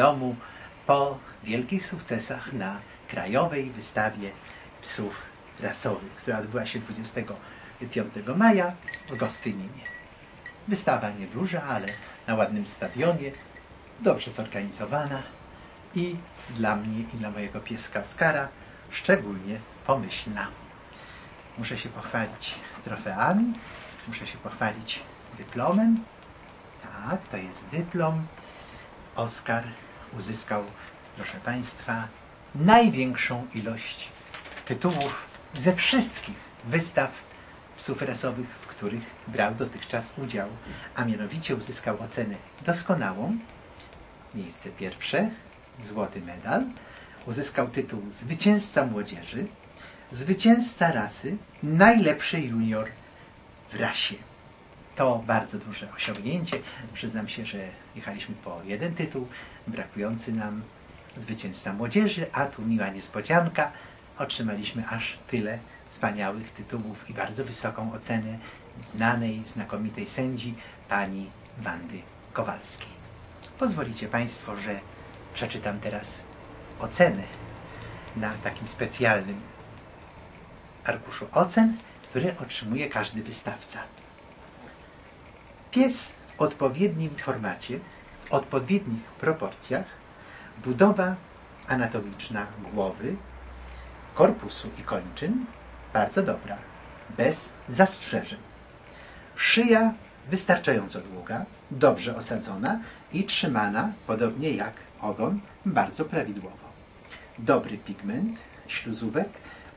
domu po wielkich sukcesach na krajowej wystawie psów rasowych, która odbyła się 25 maja w Gostyninie. Wystawa nieduża, ale na ładnym stadionie, dobrze zorganizowana i dla mnie i dla mojego pieska Skara szczególnie pomyślna. Muszę się pochwalić trofeami, muszę się pochwalić dyplomem. Tak, to jest dyplom. Oskar uzyskał, proszę Państwa, największą ilość tytułów ze wszystkich wystaw psów rasowych, w których brał dotychczas udział, a mianowicie uzyskał ocenę doskonałą, miejsce pierwsze, złoty medal, uzyskał tytuł zwycięzca młodzieży, zwycięzca rasy, najlepszy junior w rasie. To bardzo duże osiągnięcie. Przyznam się, że jechaliśmy po jeden tytuł, brakujący nam zwycięzca młodzieży, a tu miła niespodzianka. Otrzymaliśmy aż tyle wspaniałych tytułów i bardzo wysoką ocenę znanej, znakomitej sędzi pani Wandy Kowalskiej. Pozwolicie Państwo, że przeczytam teraz ocenę na takim specjalnym arkuszu ocen, które otrzymuje każdy wystawca. Pies w odpowiednim formacie, w odpowiednich proporcjach, budowa anatomiczna głowy, korpusu i kończyn bardzo dobra, bez zastrzeżeń. Szyja wystarczająco długa, dobrze osadzona i trzymana, podobnie jak ogon, bardzo prawidłowo. Dobry pigment śluzówek,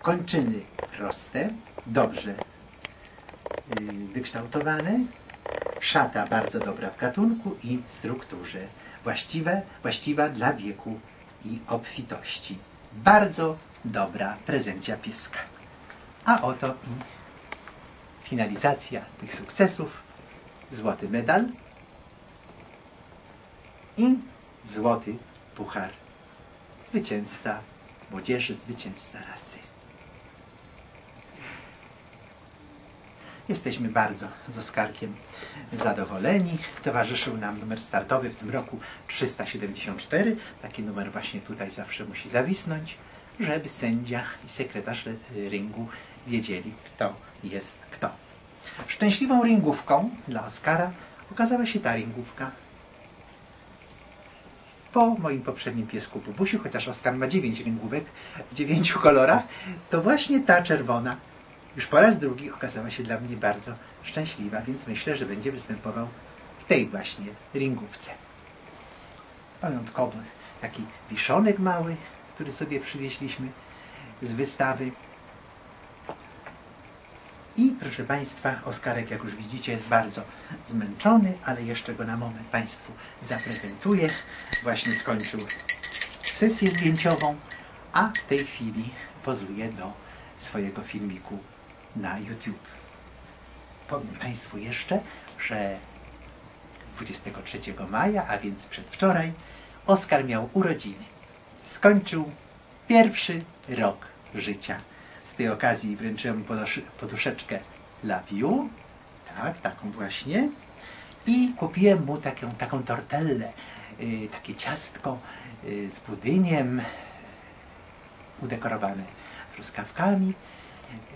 kończyny proste, dobrze yy, wykształtowane, szata bardzo dobra w gatunku i strukturze, właściwe, właściwa dla wieku i obfitości. Bardzo dobra prezencja pieska. A oto i finalizacja tych sukcesów. Złoty medal i złoty puchar. Zwycięzca młodzieży, zwycięzca rasy. Jesteśmy bardzo z Oskarkiem zadowoleni. Towarzyszył nam numer startowy w tym roku 374. Taki numer właśnie tutaj zawsze musi zawisnąć, żeby sędzia i sekretarz ringu wiedzieli, kto jest kto. Szczęśliwą ringówką dla Oskara okazała się ta ringówka. Po moim poprzednim piesku Bubusiu, chociaż Oskar ma 9 ringówek w 9 kolorach, to właśnie ta czerwona już po raz drugi okazała się dla mnie bardzo szczęśliwa, więc myślę, że będzie występował w tej właśnie ringówce. Pamiątkowy taki wiszonek mały, który sobie przywieźliśmy z wystawy. I proszę Państwa, Oskarek, jak już widzicie, jest bardzo zmęczony, ale jeszcze go na moment Państwu zaprezentuję. Właśnie skończył sesję zdjęciową, a w tej chwili pozuje do swojego filmiku na YouTube. Powiem Państwu jeszcze, że 23 maja, a więc przedwczoraj, Oskar miał urodziny. Skończył pierwszy rok życia. Z tej okazji wręczyłem mu poduszeczkę Love You, tak, taką właśnie. I kupiłem mu taką, taką tortellę, yy, takie ciastko yy, z budyniem, udekorowane truskawkami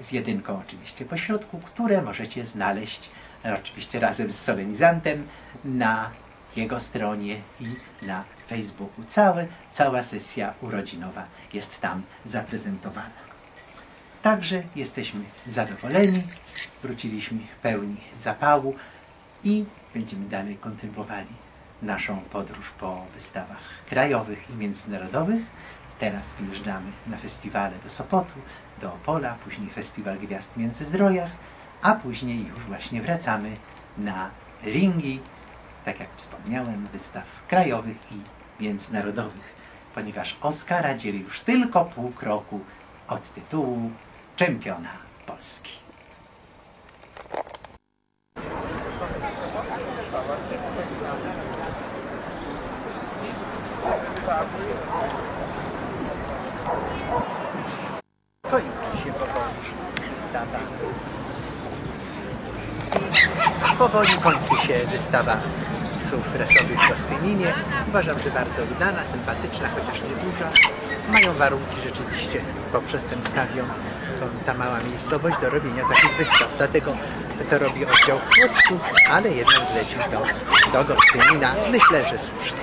z jedynką oczywiście po środku, które możecie znaleźć oczywiście razem z solenizantem na jego stronie i na Facebooku. Całe, cała sesja urodzinowa jest tam zaprezentowana. Także jesteśmy zadowoleni, wróciliśmy pełni zapału i będziemy dalej kontynuowali naszą podróż po wystawach krajowych i międzynarodowych. Teraz wyjeżdżamy na festiwale do Sopotu, do Opola, później Festiwal Gwiazd Międzyzdrojach, a później już właśnie wracamy na ringi, tak jak wspomniałem, wystaw krajowych i międzynarodowych, ponieważ Oscara dzieli już tylko pół kroku od tytułu czempiona Polski. Kończy się powoli wystawa. I powoli kończy się wystawa psów rasowych w Gostyninie. Uważam, że bardzo udana, sympatyczna, chociaż nieduża. Mają warunki rzeczywiście poprzez ten stadion, to ta mała miejscowość do robienia takich wystaw. Dlatego to robi oddział w Płocku, ale jednak zlecił to do Gostynina. Myślę, że słusznie.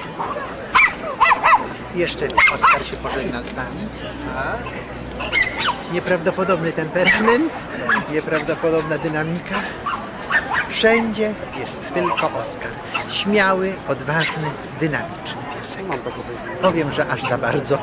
Jeszcze Oskar się pożegna z nami. Nieprawdopodobny temperament, nieprawdopodobna dynamika. Wszędzie jest tylko Oskar. Śmiały, odważny, dynamiczny piesek. Powiem, że aż za bardzo